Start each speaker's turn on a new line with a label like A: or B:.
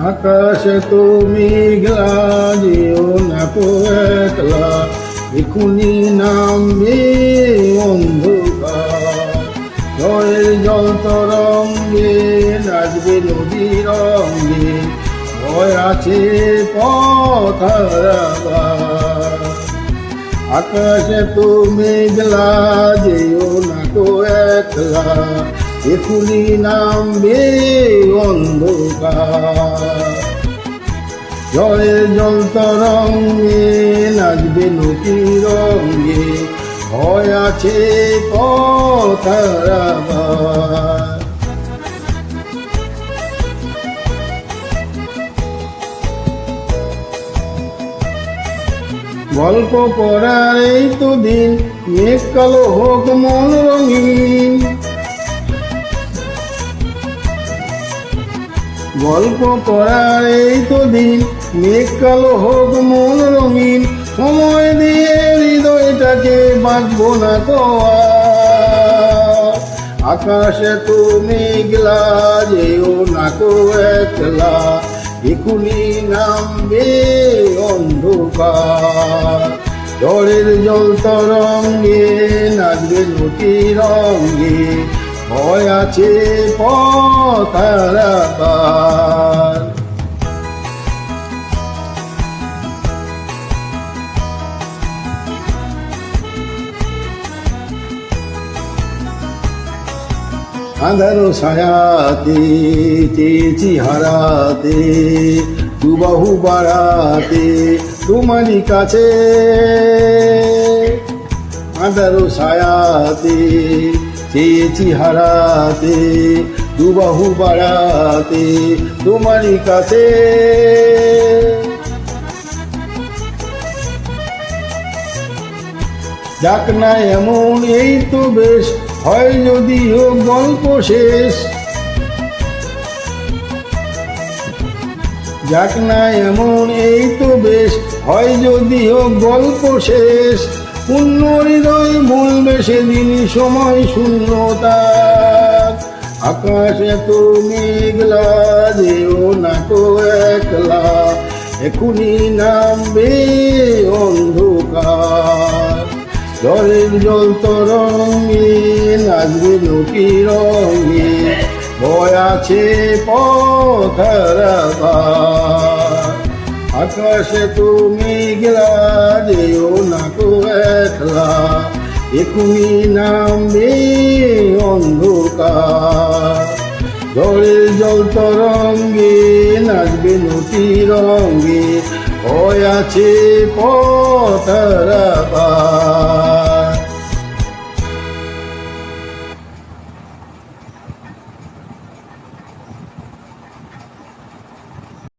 A: আকাশে তুমি গেলাজিও না একলা এখুনি নামবে অন্ধকার। জয়ের জল তরঙ্গে নাচবে নদী রঙ্গে ভয় আছে পথার আকাশে তুমি গেলা যেও না তো একলা এখুনি নামবে অন্ধকার। জল তরঙ্গে নাচবে নদী রঙ্গে, ভয় আছে পথার গল্প পড়ার এই তো দিন, মেঘ কালো হোক মন রঙিন। গল্প পড়ার এই তো দিন মেঘ কালো হোক, মন রঙিন, সময় দিয়ে হৃদয়টাকে বাঁচবো না তো। আকাশে তো মেঘলা, যেও না তো একলা, এখুনি নামবে অন্ধকার জলের জল তরঙ্গে নাচবে নদী রঙ্গে ভয় আছে পথারাবার আধারো ছায়াতে চেয়েছি হারাতে দুবাহু বাড়াতে তোমারই কাছে আধারো ছায়াতে চেয়েছি হারাতে দুবাহু বাড়াতে তোমারই কাছে। যাক না এমন, এই তো বেশ, হয় যদিও গল্প শেষ। যাক না এমন, এই তো বেশ, হয় যদিও গল্প শেষ। পূর্ণ সেদিন সময় শূন্যতা। আকাশে তো মেঘলা, যেও না তো একলা। এখুনি নামবে অন্ধকার। জলের জল তরঙ্গে নাচবে নকি রঙে। ভয় আছে পথারাবার আকাশে তুমি গেলা এখুনি নামে অন্ধকার। জলে জল তরঙ্গে নাচবে নটি রঙ্গে ভয় আছে পথারাবার